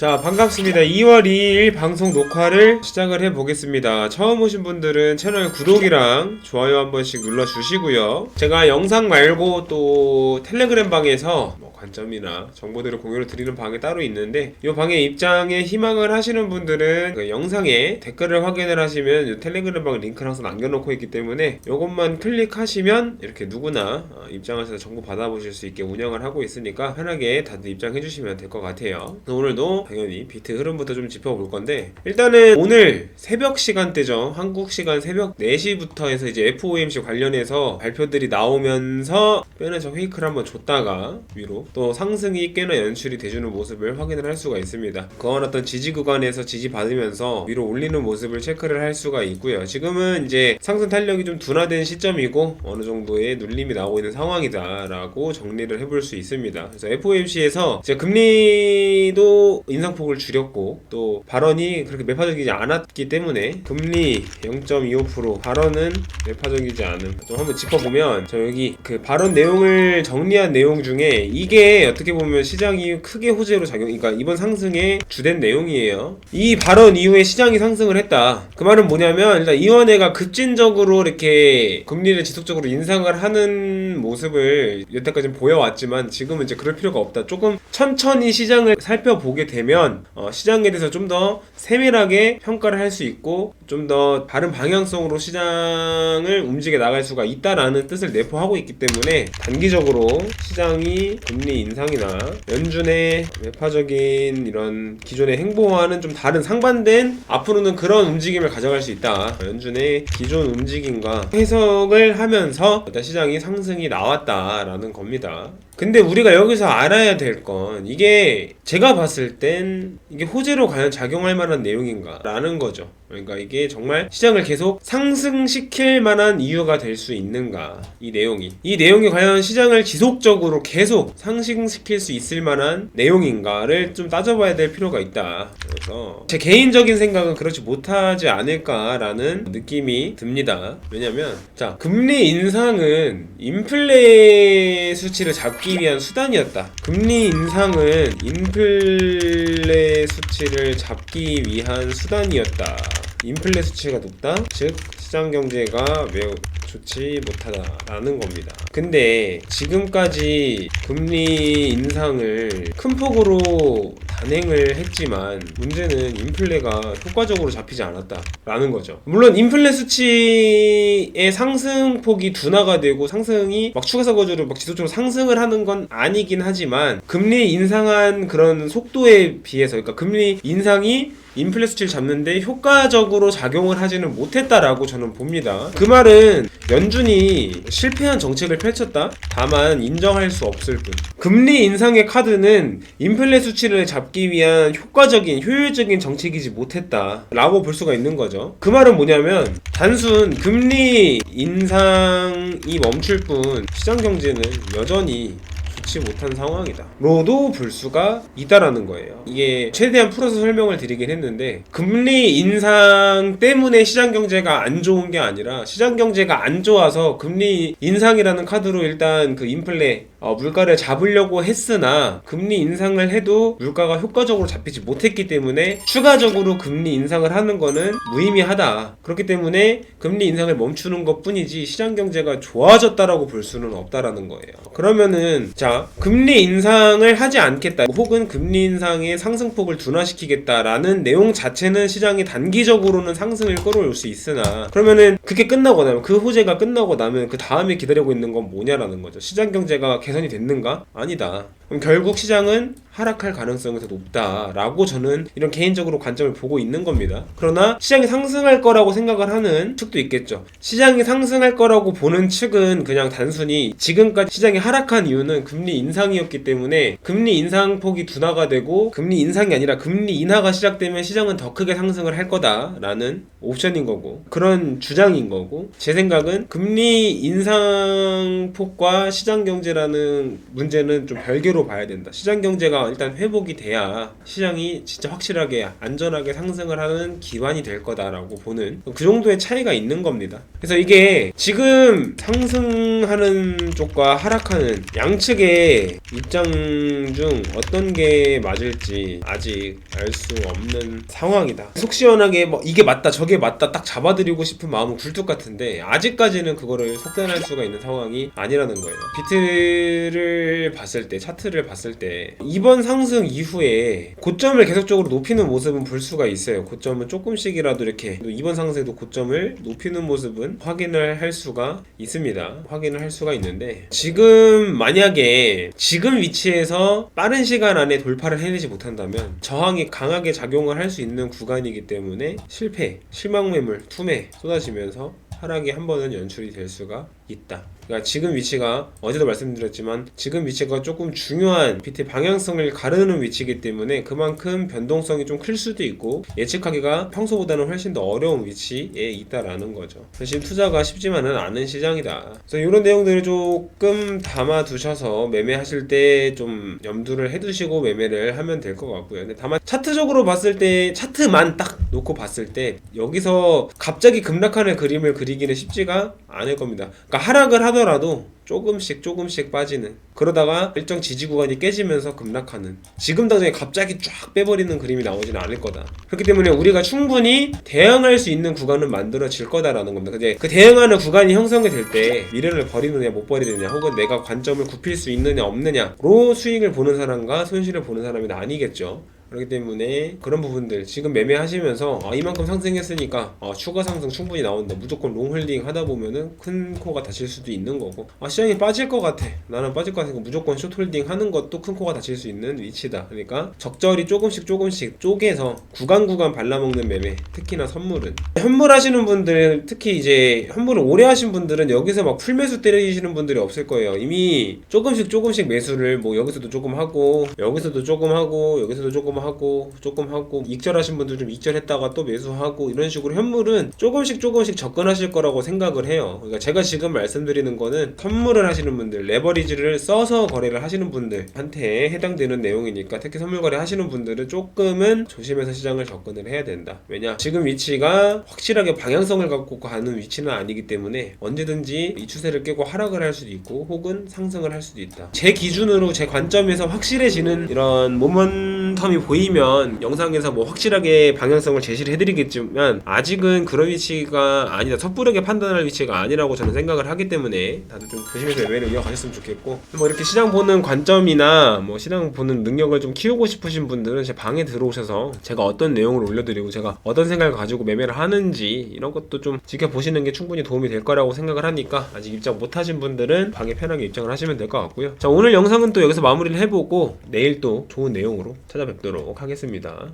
자 반갑습니다. 2월 2일 방송 녹화를 시작을 해보겠습니다. 처음 오신 분들은 채널 구독이랑 좋아요 한 번씩 눌러주시고요. 제가 영상 말고 또 텔레그램 방에서 뭐 관점이나 정보들을 공유를 드리는 방이 따로 있는데 이 방에 입장에 희망을 하시는 분들은 그 영상에 댓글을 확인을 하시면 이 텔레그램 방 링크를 항상 남겨놓고 있기 때문에 이것만 클릭하시면 이렇게 누구나 어, 입장하셔서 정보 받아보실 수 있게 운영을 하고 있으니까 편하게 다들 입장해 주시면 될 것 같아요. 오늘도 당연히 비트 흐름부터 좀 짚어볼 건데 일단은 오늘 새벽 시간대죠. 한국 시간 새벽 4시부터 해서 이제 FOMC 관련해서 발표들이 나오면서 빼는 저 페이크를 한번 줬다가 위로 또 상승이 꽤나 연출이 돼주는 모습을 확인을 할 수가 있습니다. 그건 어떤 지지 구간에서 지지 받으면서 위로 올리는 모습을 체크를 할 수가 있고요. 지금은 이제 상승 탄력이 좀 둔화된 시점이고 어느 정도의 눌림이 나오고 있는 상황이다 라고 정리를 해볼 수 있습니다. 그래서 FOMC에서 금리도 인 상폭을 줄였고 또 발언이 그렇게 매파적이지 않았기 때문에 금리 0.25% 발언은 매파적이지 않음 좀 한번 짚어보면 저 여기 그 발언 내용을 정리한 내용 중에 이게 어떻게 보면 시장이 크게 호재로 작용 그러니까 이번 상승의 주된 내용이에요. 이 발언 이후에 시장이 상승을 했다. 그 말은 뭐냐면 일단 이원회가 급진적으로 이렇게 금리를 지속적으로 인상을 하는 모습을 여태까지 보여왔지만 지금은 이제 그럴 필요가 없다. 조금 천천히 시장을 살펴보게 되면 어, 시장에 대해서 좀 더 세밀하게 평가를 할 수 있고 좀더 다른 방향성으로 시장을 움직여 나갈 수가 있다라는 뜻을 내포하고 있기 때문에 단기적으로 시장이 금리 인상이나 연준의 매파적인 이런 기존의 행보와는 좀 다른 상반된 앞으로는 그런 움직임을 가져갈 수 있다. 연준의 기존 움직임과 해석을 하면서 일단 시장이 상승이 나왔다라는 겁니다. 근데 우리가 여기서 알아야 될 건 이게 제가 봤을 땐 이게 호재로 과연 작용할 만한 내용인가라는 거죠. 그러니까 이게 정말 시장을 계속 상승시킬 만한 이유가 될 수 있는가 이 내용이 이 내용이 과연 시장을 지속적으로 계속 상승시킬 수 있을 만한 내용인가를 좀 따져봐야 될 필요가 있다. 그래서 제 개인적인 생각은 그렇지 못하지 않을까라는 느낌이 듭니다. 왜냐면 자 금리 인상은 인플레 수치를 잡기 위한 수단이었다. 금리 인상은 인플레 수치를 잡기 위한 수단이었다. 인플레 수치가 높다? 즉 시장 경제가 매우 좋지 못하다라는 겁니다. 근데 지금까지 금리 인상을 큰 폭으로 단행을 했지만 문제는 인플레가 효과적으로 잡히지 않았다라는 거죠. 물론 인플레 수치의 상승폭이 둔화가 되고 상승이 막 추가서 거주로 막 지속적으로 상승을 하는 건 아니긴 하지만 금리 인상한 그런 속도에 비해서 그러니까 금리 인상이 인플레 수치를 잡는데 효과적으로 작용을 하지는 못했다라고 저는 봅니다. 그 말은 연준이 실패한 정책을 펼쳤다? 다만 인정할 수 없을 뿐. 금리 인상의 카드는 인플레 수치를 잡기 위한 효과적인, 효율적인 정책이지 못했다. 라고 볼 수가 있는 거죠. 그 말은 뭐냐면, 단순 금리 인상이 멈출 뿐, 시장 경제는 여전히 좋지 못한 상황이다. 로도 볼 수가 있다라는 거예요. 이게 최대한 풀어서 설명을 드리긴 했는데 금리 인상 때문에 시장 경제가 안 좋은 게 아니라 시장 경제가 안 좋아서 금리 인상이라는 카드로 일단 그 인플레 어, 물가를 잡으려고 했으나 금리 인상을 해도 물가가 효과적으로 잡히지 못했기 때문에 추가적으로 금리 인상을 하는 거는 무의미하다. 그렇기 때문에 금리 인상을 멈추는 것 뿐이지 시장 경제가 좋아졌다라고 볼 수는 없다라는 거예요. 그러면은 자 금리 인상을 하지 않겠다 혹은 금리 인상의 상승폭을 둔화시키겠다라는 내용 자체는 시장이 단기적으로는 상승을 끌어올 수 있으나 그러면은 그게 끝나고 나면 그 호재가 끝나고 나면 그 다음에 기다리고 있는 건 뭐냐라는 거죠. 시장 경제가 개선이 됐는가? 아니다. 그럼 결국 시장은 하락할 가능성이 더 높다라고 저는 이런 개인적으로 관점을 보고 있는 겁니다. 그러나 시장이 상승할 거라고 생각을 하는 측도 있겠죠. 시장이 상승할 거라고 보는 측은 그냥 단순히 지금까지 시장이 하락한 이유는 금리 인상이었기 때문에 금리 인상폭이 둔화가 되고 금리 인상이 아니라 금리 인하가 시작되면 시장은 더 크게 상승을 할 거다라는 옵션인 거고 그런 주장이 구간인 거고 제 생각은 금리 인상폭과 시장 경제라는 문제는 좀 별개로 봐야 된다. 시장 경제가 일단 회복이 돼야 시장이 진짜 확실하게 안전하게 상승을 하는 기반이 될 거다라고 보는 그 정도의 차이가 있는 겁니다. 그래서 이게 지금 상승하는 쪽과 하락하는 양측의 입장 중 어떤 게 맞을지 아직 알 수 없는 상황이다. 속 시원하게 뭐 이게 맞다 저게 맞다 딱 잡아드리고 싶은 마음은 굴뚝 같은데 아직까지는 그거를 속단할 수가 있는 상황이 아니라는 거예요. 비트를 봤을 때 차트를 봤을 때 이번 상승 이후에 고점을 계속적으로 높이는 모습은 볼 수가 있어요. 고점은 조금씩이라도 이렇게 이번 상승에도 고점을 높이는 모습은 확인을 할 수가 있습니다. 확인을 할 수가 있는데 지금 만약에 지금 위치에서 빠른 시간 안에 돌파를 해내지 못한다면 저항이 강하게 작용을 할 수 있는 구간이기 때문에 실패, 실망 매물, 투매 쏟아지면서 하락이 한 번은 연출이 될 수가 있다. 그러니까 지금 위치가 어제도 말씀드렸지만 지금 위치가 조금 중요한 비트 방향성을 가르는 위치이기 때문에 그만큼 변동성이 좀 클 수도 있고 예측하기가 평소보다는 훨씬 더 어려운 위치에 있다라는 거죠. 사실 투자가 쉽지만은 않은 시장이다. 그래서 이런 내용들을 조금 담아 두셔서 매매하실 때 좀 염두를 해두시고 매매를 하면 될 것 같고요. 근데 다만 차트적으로 봤을 때 차트만 딱 놓고 봤을 때 여기서 갑자기 급락하는 그림을 그리기는 쉽지가 않을 겁니다. 그러니까 하락을 하더라도 조금씩 조금씩 빠지는 그러다가 일정 지지 구간이 깨지면서 급락하는 지금 당장에 갑자기 쫙 빼버리는 그림이 나오지는 않을 거다. 그렇기 때문에 우리가 충분히 대응할 수 있는 구간은 만들어질 거다라는 겁니다. 근데 그 대응하는 구간이 형성이 될 때 미련을 버리느냐 못 버리느냐 혹은 내가 관점을 굽힐 수 있느냐 없느냐로 수익을 보는 사람과 손실을 보는 사람이 아니겠죠 그렇기 때문에 그런 부분들 지금 매매하시면서 아, 이만큼 상승했으니까 아, 추가 상승 충분히 나온다 무조건 롱홀딩 하다 보면은 큰 코가 다칠 수도 있는 거고. 아, 시장이 빠질 것 같아. 나는 빠질 것 같으니까 무조건 숏홀딩 하는 것도 큰 코가 다칠 수 있는 위치다. 그러니까 적절히 조금씩 조금씩 쪼개서 구간 구간 발라먹는 매매 특히나 선물은. 현물 하시는 분들 특히 이제 현물을 오래 하신 분들은 여기서 막 풀매수 때리시는 분들이 없을 거예요. 이미 조금씩 조금씩 매수를 뭐 여기서도 조금 하고 여기서도 조금 하고 여기서도 조금 하고 조금 하고 익절하신 분들 좀 익절했다가 또 매수하고 이런 식으로 현물은 조금씩 조금씩 접근하실 거라고 생각을 해요. 그러니까 제가 지금 말씀드리는 거는 선물을 하시는 분들, 레버리지를 써서 거래를 하시는 분들한테 해당되는 내용이니까 특히 선물 거래 하시는 분들은 조금은 조심해서 시장을 접근을 해야 된다. 왜냐? 지금 위치가 확실하게 방향성을 갖고 가는 위치는 아니기 때문에 언제든지 이 추세를 깨고 하락을 할 수도 있고 혹은 상승을 할 수도 있다. 제 기준으로 제 관점에서 확실해지는 이런 모멘텀이 보이면 영상에서 뭐 확실하게 방향성을 제시를 해드리겠지만 아직은 그런 위치가 아니다. 섣부르게 판단할 위치가 아니라고 저는 생각을 하기 때문에 다들 좀 조심해서 매매를 이어가셨으면 좋겠고 뭐 이렇게 시장 보는 관점이나 뭐 시장 보는 능력을 좀 키우고 싶으신 분들은 제 방에 들어오셔서 제가 어떤 내용을 올려드리고 제가 어떤 생각을 가지고 매매를 하는지 이런 것도 좀 지켜보시는 게 충분히 도움이 될 거라고 생각을 하니까 아직 입장 못하신 분들은 방에 편하게 입장을 하시면 될 것 같고요. 자 오늘 영상은 또 여기서 마무리를 해보고 내일 또 좋은 내용으로 찾아뵙 도록 하겠습니다.